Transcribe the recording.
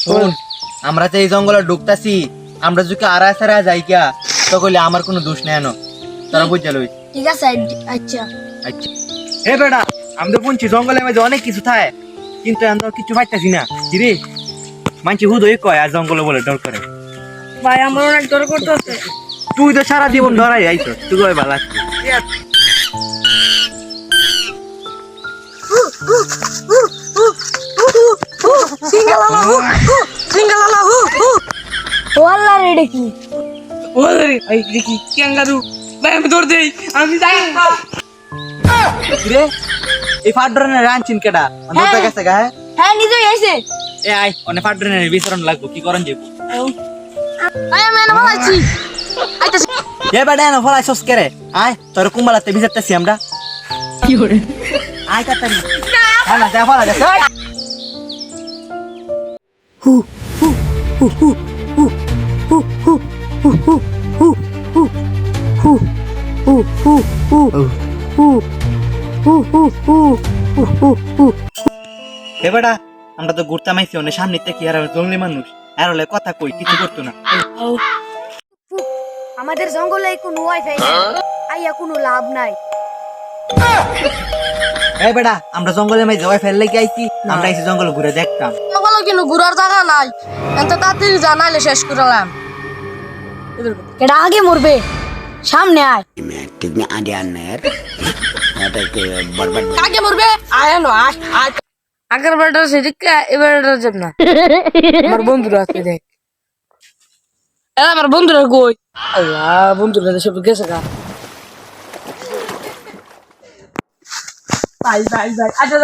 শোন আমরা তো এই জঙ্গলে ঢুকতাছি আমরা যদি আড়াই সারা যাই কিয়া তো কইলে আমার কোনো দোষ নেই না তারা বুঝা লই। ঠিক আছে আচ্ছা। আচ্ছা। হে বেটা আমি তো শুনছি জঙ্গলের মাঝে অনেক কিছু থাকে কিন্তু আমরা কিছু পাইতাছি না। কিরে মানছি হুদই কয় আর জঙ্গলে বলে ডর করে। ভাই আমার অনেক ডর করতেছে। তুই তো সারা জীবন ডরাই আইছ তুই কই ভালো লাগছে সিঙ্গালালা এটা কি ওরে এই দেখি ক্যাঙ্গারু। ভাই আমি দৌড় দেই আমি যাই। না কিরে এই ফাড্রনের রানচিন কেডা? অন্ধতা গেছে গা হ্যাঁ? হ্যাঁ নিজেই আইছে। এ আই অনে ফাড্রনের বিচরণ লাগবো কি করন যাব আই আমি না আইতাছি। এ বেটা না ফলাই সস করে আয় তোর কুম্বালাতে ভিজাতেছি আমরা। কি করে আয় কাতারি হ্যাঁ না যা ফলা যা এ বেটা আমরা তো ঘুরতে মাইছি অনেক সামনে থেকে আর জঙ্গলি মানুষ আর হলে কথা কই কিছু করতো না আমাদের জঙ্গলে কোনো ওয়াইফাই আইয়া কোনো লাভ নাই এই বেটা আমরা জঙ্গলের মাঝে ফেললে কি আইছি আমরা এসে জঙ্গল ঘুরে দেখতাম জঙ্গলে কিন্তু ঘুরার জায়গা নাই এত তাড়াতাড়ি জানাইলে শেষ করলাম এটা আগে মরবে সামনে আয় ঠিক না আগে আনের আগে মরবে আয় নো আয় আয় আগের বারটা সেদিকে এবার যাব না আমার বন্ধুরা আছে দেখ এ আমার বন্ধুরা কই আল্লাহ বন্ধুরা সব গেছে গা ভাই ভাই ভাই আচ্ছা